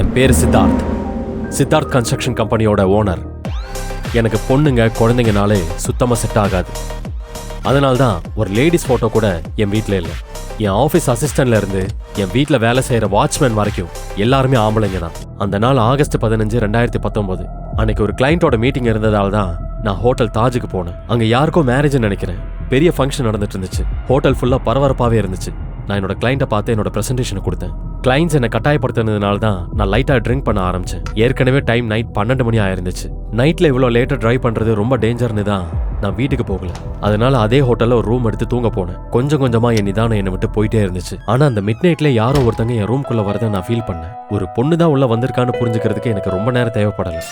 என் பேர் சித்தார்த். சித்தார்த் கன்ஸ்ட்ரக்ஷன் கம்பெனியோட ஓனர் எனக்கு பொண்ணுங்க குழந்தைங்கனாலே சுத்தமாக செட் ஆகாது. அதனால தான் ஒரு லேடிஸ் ஃபோட்டோ கூட என் வீட்டில் இல்லை. என் ஆஃபீஸ் அசிஸ்டன்ட்ல இருந்து என் வீட்டில் வேலை செய்கிற வாட்ச்மேன் வரைக்கும் எல்லாருமே ஆம்பளைங்க தான். அந்த நாள் ஆகஸ்ட் பதினஞ்சு ரெண்டாயிரத்தி பத்தொம்போது. அன்னைக்கு ஒரு கிளைண்ட்டோட மீட்டிங் இருந்ததால் தான் நான் ஹோட்டல் தாஜுக்கு போனேன். அங்கே யாருக்கோ மேரேஜ்னு நினைக்கிறேன். பெரிய ஃபங்க்ஷன் நடந்துட்டு இருந்துச்சு. ஹோட்டல் ஃபுல்லாக பரபரப்பாகவே இருந்துச்சு. நான் என்னோட கிளைண்ட்டை பார்த்து என்னோட ப்ரெசன்டேஷனை கொடுத்தேன். கிளைண்ட்ஸ் என்னை கட்டாயப்படுத்தினதுனால தான் நான் லைட்டாக ட்ரிங்க் பண்ண ஆரம்பிச்சேன். ஏற்கனவே டைம் நைட் பன்னெண்டு மணி ஆயிருந்துச்சு. நைட்டில் இவ்வளோ லேட்டாக ட்ரைவ் பண்ணுறது ரொம்ப டேஞ்சர்னு தான் நான் வீட்டுக்கு போகல. அதனால அதே ஹோட்டல்ல ஒரு ரூம் எடுத்து தூங்க போனேன். கொஞ்சம் கொஞ்சமா என் நிதானம் என்னை விட்டு போயிட்டே இருந்துச்சு. ஆனா அந்த மிட் நைட்ல யாரோ ஒருத்தங்க என் ரூம்குள்ள வரதை நான் ஃபீல் பண்ணேன். ஒரு பொண்ணு தான் உள்ள வந்திருக்கான்னு புரிஞ்சுக்கிறதுக்கு எனக்கு ரொம்ப நேரம் தேவைப்படல.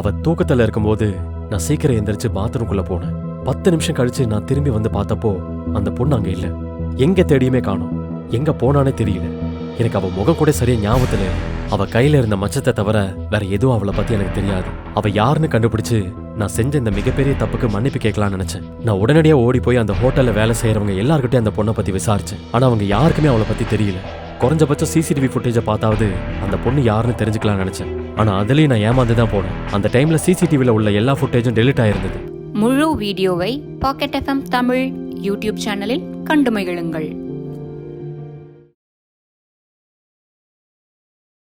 அவ தூக்கத்துல இருக்கும்போது நான் சீக்கிரம் எந்திரிச்சு பாத்ரூம்குள்ள போனேன். பத்து நிமிஷம் கழிச்சு நான் திரும்பி வந்து பார்த்தப்போ அந்த பொண்ணு அங்க இல்லை. எங்க தேடியுமே காணும். எங்க போனானே தெரியல. எனக்கு அவ முகம் கூட சரியா ஞாபகத்துல அவ கையில இருந்த மச்சத்தை தவிர வேற எதுவும் அவளை பத்தி எனக்கு தெரியாது. அவ யாருன்னு கண்டுபிடிச்சு நான் செஞ்ச இந்த மிகப்பெரிய தப்புக்கு மன்னிப்பு கேட்கலாம்னு நினைச்சேன். நான் உடனடியா ஓடி போய் அந்த ஹோட்டல்ல வேலை செய்யறவங்க எல்லாருக்கிட்டையும் அந்த பொண்ணை பத்தி விசாரிச்சேன். ஆனா அவங்க யாருக்குமே அவளை பத்தி தெரியல. குறைஞ்சபட்சம் சிசிடிவி ஃபுட்டேஜை பார்த்தாவது அந்த பொண்ணு யாருன்னு தெரிஞ்சுக்கலாம்னு நினைச்சேன். ஆனா அதுலயும் நான் ஏமாந்து தான் போனேன். அந்த டைம்ல சிசிடிவில உள்ள எல்லா ஃபுட்டேஜும் டெலிட் ஆயிருந்தது. முழு வீடியோவை பாக்கெட் எஃப்எம் தமிழ் யூடியூப் சேனலில் கண்டு மகிழுங்கள்.